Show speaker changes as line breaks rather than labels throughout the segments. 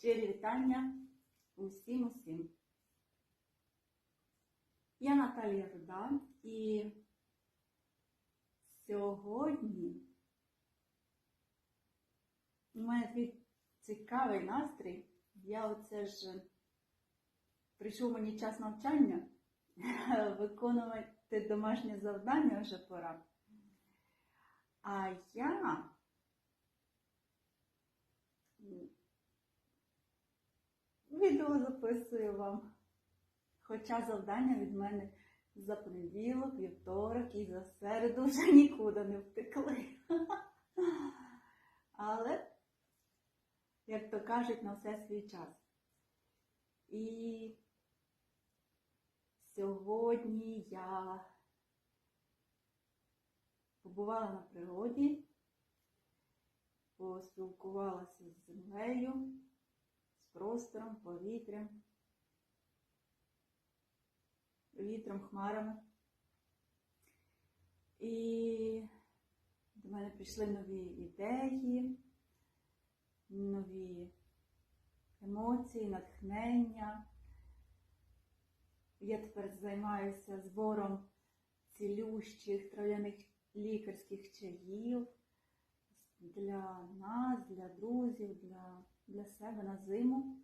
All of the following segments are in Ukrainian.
Щирі вітання усім усім. Я Наталія Руда і сьогодні у мене такий цікавий настрій. Я оце ж прийшов мені час навчання, виконувати домашнє завдання вже пора. А я відео записую вам. Хоча завдання від мене за понеділок, вівторок і за середу вже нікуди не втекли. Але, як то кажуть, на все свій час. І сьогодні я побувала на природі, поспілкувалася з землею, простором, повітрям, вітром, хмарами. І до мене прийшли нові ідеї, нові емоції, натхнення. Я тепер займаюся збором цілющих трав'яних лікарських чаїв для нас, для друзів, для, для себе на зиму.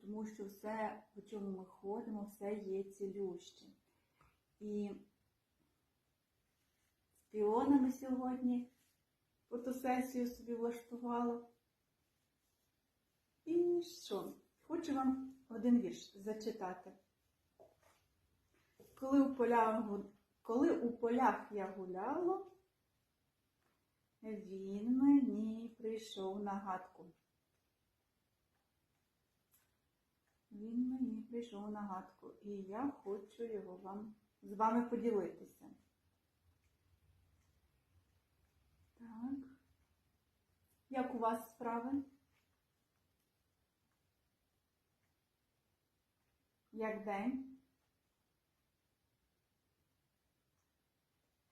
Тому що все, по чому ми ходимо, все є цілюще. І з піонами сьогодні фотосесію собі влаштувала. І що? Хочу вам один вірш зачитати. Коли у полях, коли у полях я гуляла, він мені прийшов на гадку. Він мені прийшов на гадку, і я хочу його вам з вами поділитися. Так. Як у вас справи? Як день?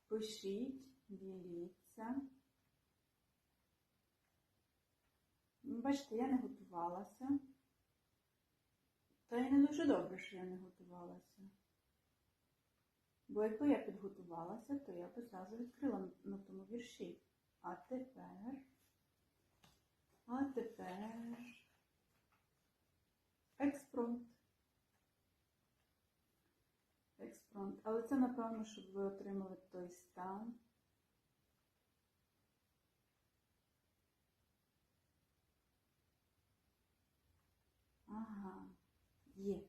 Пишіть, діліться. Бачите, я не готувалася. Та й не дуже добре, що я не готувалася. Бо якби я підготувалася, то я б зразу відкрила на тому вірші. А тепер. А тепер. Експромт. Експромт. Але це, напевно, щоб ви отримали той стан. Ага, є.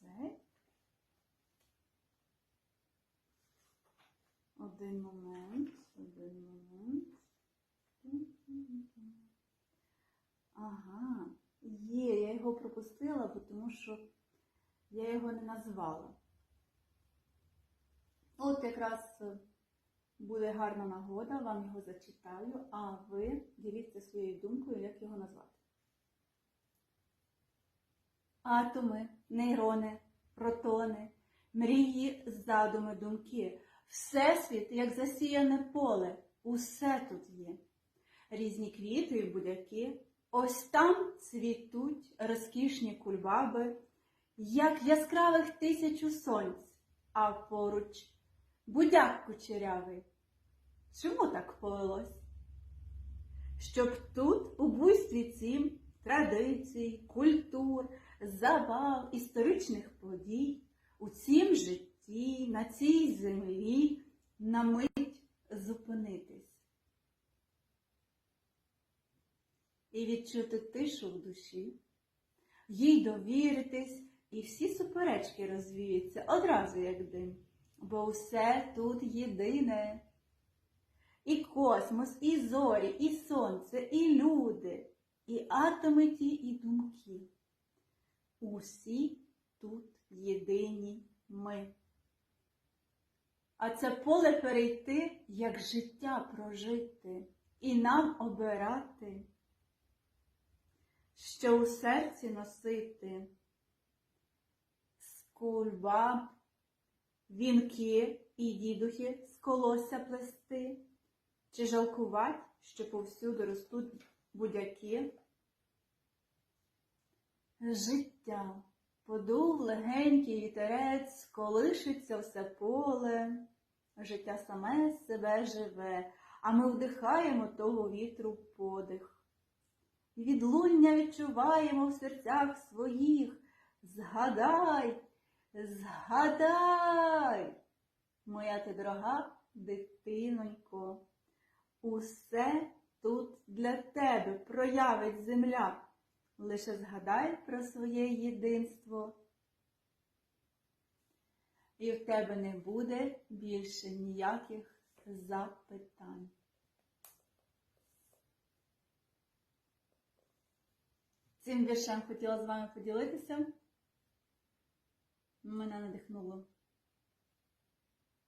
Це. Один момент, один момент. Ага, є, я його пропустила, бо тому що я його не назвала. От якраз буде гарна нагода, вам його зачитаю, а ви діліться своєю думкою, як його назвати. Атоми, нейрони, протони, мрії, задуми, думки. Всесвіт, як засіяне поле, усе тут є. Різні квіти і будяки. Ось там цвітуть розкішні кульбаби, як яскравих тисячу сонць, а поруч будяк кучерявий. Чому так повелось? Щоб тут у буйстві цім традицій, культур, забав, історичних подій, у цім житті, на цій землі на мить зупинитись і відчути тишу в душі, їй довіритись, і всі суперечки розвіються одразу як дим, бо все тут єдине. І космос, і зорі, і сонце, і люди, і атоми ті, і думки. Усі тут єдині ми. А це поле перейти, як життя прожити, і нам обирати, що у серці носити з кульбаб, вінки і дідухи з колося плести, чи жалкувать що повсюди ростуть будяки. Життя. Подув легенький вітерець, колишиться все поле. Життя саме себе живе, а ми вдихаємо того вітру подих. Відлуння відчуваємо в серцях своїх. Згадай, згадай, моя ти дорога дитинонько, усе тут для тебе проявить земля. Лише згадай про своє єдинство. І в тебе не буде більше ніяких запитань. Цим віршем хотіла з вами поділитися. Мене надихнуло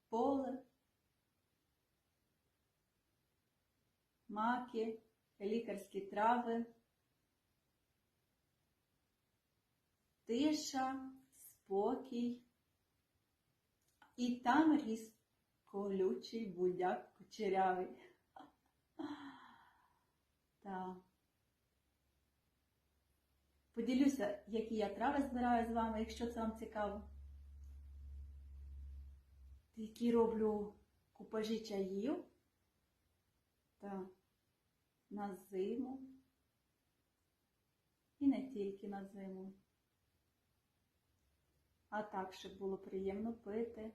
поле, маки, лікарські трави, тиша, спокій. І там ріс колючий будяк кучерявий. Так. Поділюся, які я трави збираю з вами, якщо це вам цікаво. Які роблю купажі чаїв та на зиму. І не тільки на зиму. А так, щоб було приємно пити,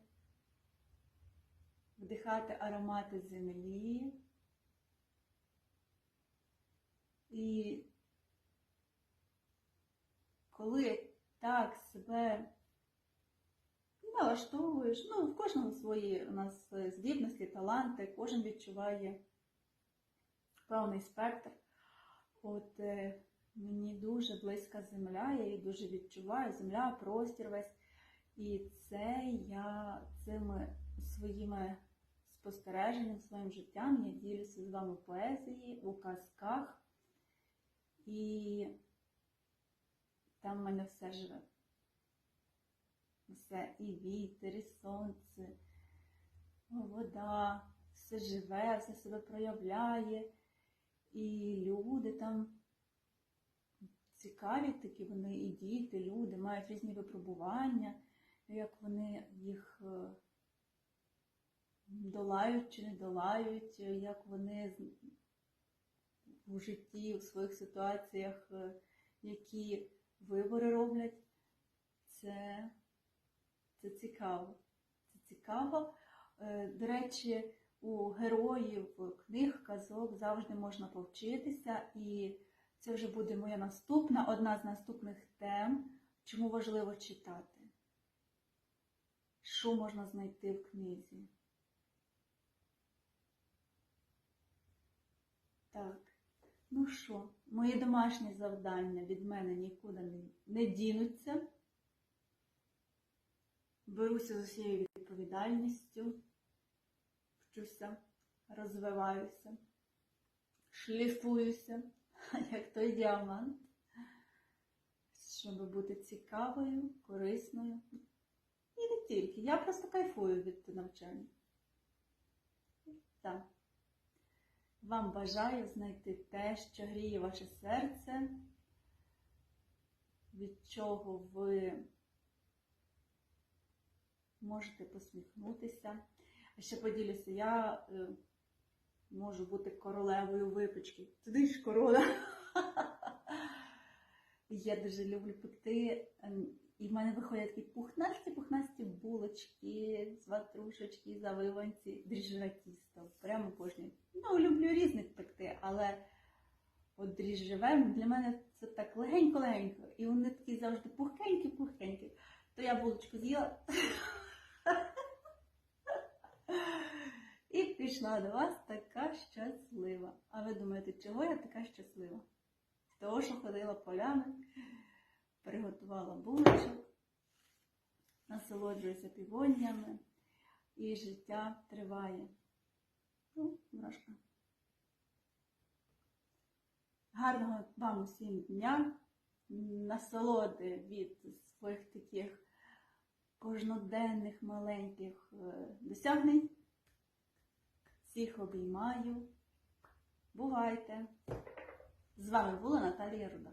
вдихати аромати землі. І коли так себе налаштовуєш, ну, в кожного свої у нас здібності, таланти, кожен відчуває певний спектр. От е, мені дуже близька земля, я її дуже відчуваю, земля, простір весь. І це я цими своїми спостереженнями, своїм життям я ділюся з вами поезії, у казках. І там в мене все живе. Все і вітер, і сонце, вода, все живе, все себе проявляє. І люди там цікаві такі, вони і діти, люди, мають різні випробування, як вони їх е, долають чи не долають, як вони у житті, у своїх ситуаціях, е, які вибори роблять. Це, це цікаво. Це цікаво. Е, До речі, у героїв книг, казок завжди можна повчитися, і це вже буде моя наступна, одна з наступних тем, чому важливо читати. Що можна знайти в книзі? Так, ну що, мої домашні завдання від мене нікуди не, дінуться. Беруся з усією відповідальністю, вчуся, розвиваюся, шліфуюся, як той діамант, щоб бути цікавою, корисною. І не тільки. Я просто кайфую від навчання. Так. Вам бажаю знайти те, що гріє ваше серце, від чого ви можете посміхнутися. А ще поділюся, я е, можу бути королевою випічки. Туди ж корона. Я дуже люблю пекти. ем, І в мене виходять такі пухнасті булочки, з ватрушечки, завиванці, дріжджеве тісто. Прямо кожні. Ну, люблю різних пекти, але от дріжджеве для мене це так легенько-легенько. І вони такі завжди пухкенькі-пухкенькі. То я булочку з'їла. І пішла до вас така щаслива. А ви думаєте, чого я така щаслива? Того, що ходила полями, приготувала булочок, насолоджуюся півоннями, і життя триває. Ну, трошки. Гарного вам усім дня, насолоди від своїх таких кожноденних маленьких е, досягнень. Всіх обіймаю, Бувайте! З вами була Наталія Руда.